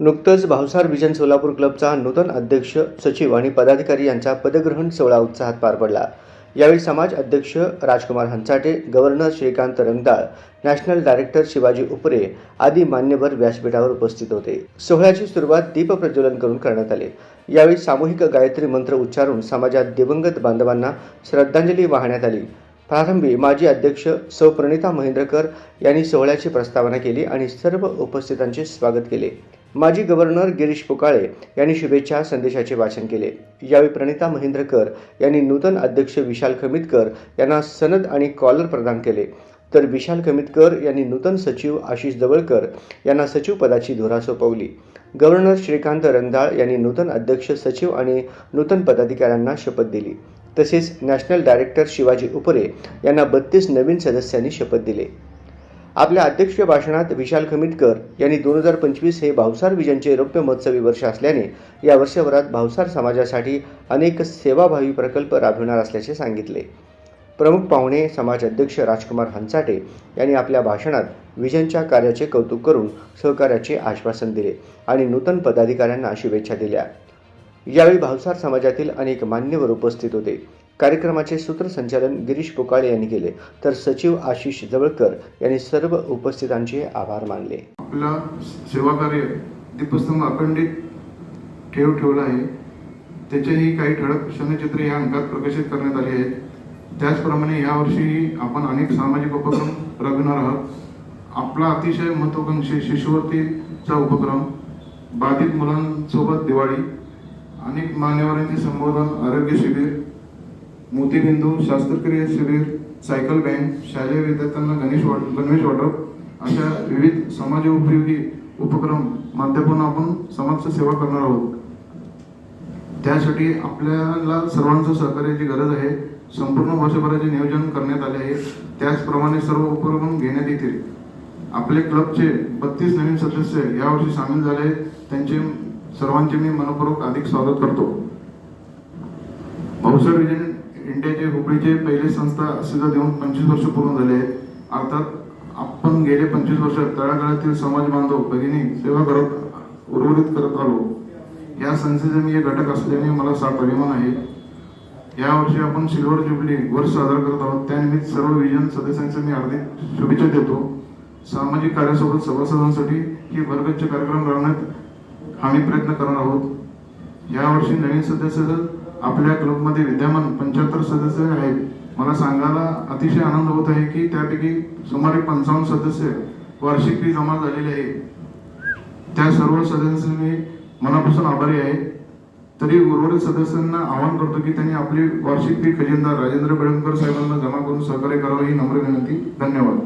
नुकतंच भावसार विजन सोलापूर क्लबचा नूतन अध्यक्ष सचिव आणि पदाधिकारी यांचा पदग्रहण सोहळा उत्साहात पार पडला. यावेळी समाज अध्यक्ष Rajkumar Hanchate governor Shrikant Rangdal national director Shivaji Upare आदी मान्यवर व्यासपीठावर उपस्थित होते. सोहळ्याची सुरुवात दीप प्रज्वलन करून करण्यात आले. यावेळी सामूहिक गायत्री मंत्र उच्चारून समाजात दिवंगत बांधवांना श्रद्धांजली वाहण्यात आली. प्रारंभी माजी अध्यक्ष सौ प्रणिता महेंद्रकर यांनी सोहळ्याची प्रस्तावना केली आणि सर्व उपस्थितांचे स्वागत केले. माजी गव्हर्नर गिरीश पुकाळे यांनी शुभेच्छा संदेशाचे वाचन केले. यावेळी प्रणिता महेंद्रकर यांनी नूतन अध्यक्ष विशाल खमितकर यांना सनद आणि कॉलर प्रदान केले. तर विशाल खमितकर यांनी नूतन सचिव आशिष जवळकर यांना सचिव पदाची धुरा सोपवली. गव्हर्नर श्रीकांत रंधाळ यांनी नूतन अध्यक्ष सचिव आणि नूतन पदाधिकाऱ्यांना शपथ दिली. तसेच नॅशनल डायरेक्टर शिवाजी उपरे यांना बत्तीस नवीन सदस्यांनी शपथ दिले. आपल्या अध्यक्ष भाषणात विशाल खमितकर यांनी दोन हजार पंचवीस हे भावसार विजनचे रौप्य महोत्सवी वर्ष असल्याने या वर्षभरात भावसार समाजासाठी अनेक सेवाभावी प्रकल्प राबविणार असल्याचे सांगितले. प्रमुख पाहुणे समाज अध्यक्ष राजकुमार हंचाटे यांनी आपल्या भाषणात विजनच्या कार्याचे कौतुक करून सहकार्याचे आश्वासन दिले आणि नूतन पदाधिकाऱ्यांना शुभेच्छा दिल्या. यावेळी भावसार समाजातील अनेक मान्यवर उपस्थित होते. कार्यक्रमाचे सूत्रसंचालन गिरीश पोकाळे यांनी केले. तर सचिव आशिष जवळकर यांनी सर्व उपस्थितांचे आभार मानले. आपला सेवा कार्य दीपस्तंभ अखंडित ठेव ठेवला आहे. त्याचेही काही ठळक क्षणचित्रे या अंकात प्रकाशित करण्यात आली आहेत. त्याचप्रमाणे यावर्षी आपण अनेक सामाजिक उपक्रम राबविणार आहोत. आपला अतिशय महत्वाकांक्षी शिष्यवृत्तीचा उपक्रम बाधित मुलांसोबत दिवाळी अनेक मान्यवरांचे संबोधन आरोग्य शिबिर मोतीबिंदू शास्त्रक्रिया शिबिर सायकल बँक शालेय विद्यार्थ्यांना गणेश वाट गणवेश वाटप अशा विविध समाज उपयोगी उपक्रम माध्यमातून आपण समाजची सेवा करणार आहोत. त्यासाठी आपल्याला सर्वांचं सहकार्याची गरज आहे. संपूर्ण वर्षभराचे नियोजन करण्यात आले आहे. त्याचप्रमाणे सर्व उपक्रम घेण्यात येतील. आपले क्लबचे बत्तीस नवीन सदस्य यावर्षी सामील झाले आहेत. त्यांचे सर्वांचे मी मनपूर्वक अधिक स्वागत करतो. भाऊसाहेब विजन इंडियाचे हुबळीचे पहिले संस्था अस्तित्वात देऊन पंचवीस वर्ष पूर्ण झाले आहेत अर्थात आपण गेले पंचवीस वर्ष तळागाळातील समाज बांधव भगिनी सेवा करत उर्वरित करत आलो. या संस्थेचे मी एक घटक असल्याने मला साठ अभिमान आहे. यावर्षी आपण सिल्वर जुबली वर्ष साजरा करत आहोत. त्यानिमित्त सर्व विजन सदस्यांचे मी हार्दिक शुभेच्छा देतो. सामाजिक कार्यासोबत सभासदांसाठी हे वर्गच्च कार्यक्रम राहण्यात आम्ही प्रयत्न करणार आहोत. यावर्षी नवीन सदस्य आपल्या क्लबमध्ये विद्यमान पंच्याहत्तर सदस्य आहेत. मला सांगायला अतिशय आनंद होत आहे की त्यापैकी सुमारे पंचावन्न सदस्य वार्षिक फी जमा झालेली आहे. त्या सर्व सदस्यांनी मनापासून आभारी आहे. तरी उर्वरित सदस्यांना आवाहन करतो की त्यांनी आपली वार्षिक फी खजिनदार राजेंद्र बेळंकर साहेबांना जमा करून सहकार्य करावं ही नम्र विनंती. धन्यवाद.